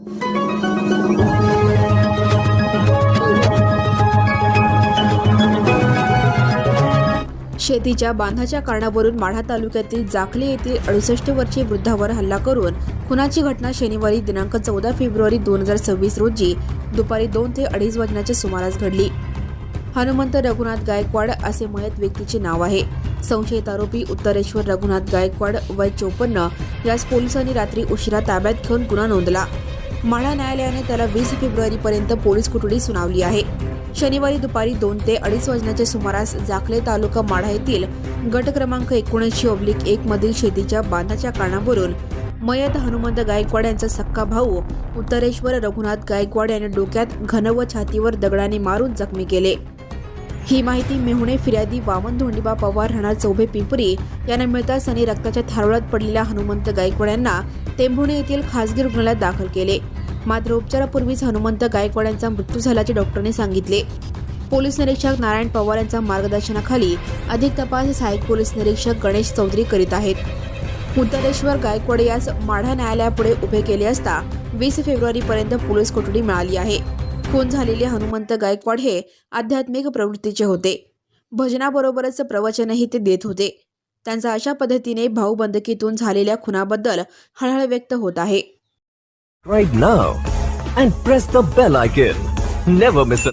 शेतीच्या बांधाच्या कारणावरून माढा तालुक्यातील जाखले येथील अडुसष्ट वर्षीय वृद्धावर हल्ला करून खुनाची घटना शनिवारी दिनांक चौदा फेब्रुवारी दोन हजार सव्वीस रोजी दुपारी दोन ते अडीच वाजण्याच्या सुमारास घडली. हनुमंत रघुनाथ गायकवाड असे मयत व्यक्तीचे नाव आहे. संशयित आरोपी उत्तरेश्वर रघुनाथ गायकवाड वय चोपन्न यास पोलिसांनी रात्री उशिरा ताब्यात घेऊन गुन्हा नोंदला. माढा न्यायालयाने त्याला वीस फेब्रुवारीपर्यंत पोलीस कोठडी सुनावली आहे. शनिवारी दुपारी दोन ते अडीच वाजण्याच्या सुमारास जाखले तालुका माढा येथील गट क्रमांक एकोणऐंशी ऑब्लिक एक मधील शेतीच्या बांधाच्या कारणावरून मयत हनुमंत गायकवाड यांचा सक्का भाऊ उत्तरेश्वर रघुनाथ गायकवाड यांनी डोक्यात घन व छातीवर दगडाने मारून जखमी केले. ही माहिती मेहुणे फिर्यादी वामन धोंडीबा पवार राहणार चौभे पिंपरी यांना मिळताच त्यांनी रक्ताच्या थारोळ्यात पडलेल्या हनुमंत गायकवाड यांना टेंभुणे येथील खासगी रुग्णालयात दाखल केले. मात्र उपचारापूर्वीच हनुमंत गायकवाड यांचा मृत्यू झाल्याचे डॉक्टरने सांगितले. पोलीस निरीक्षक नारायण पवार यांच्या मार्गदर्शनाखाली अधिक तपास सहाय्यक पोलीस निरीक्षक गणेश चौधरी करीत आहेत. उत्तरेश्वर गायकवाड यास माढा न्यायालयापुढे उभे केले असता वीस फेब्रुवारीपर्यंत पोलीस कोठडी मिळाली आहे. खून झालेले हनुमंत गायकवाड हे आध्यात्मिक प्रवृत्तीचे होते. भजनाबरोबरच प्रवचनही ते देत होते. त्यांचा अशा पद्धतीने भाऊबंदकीतून झालेल्या खुनाबद्दल हळहळ व्यक्त होत आहे. Right now and press the bell icon. Never miss an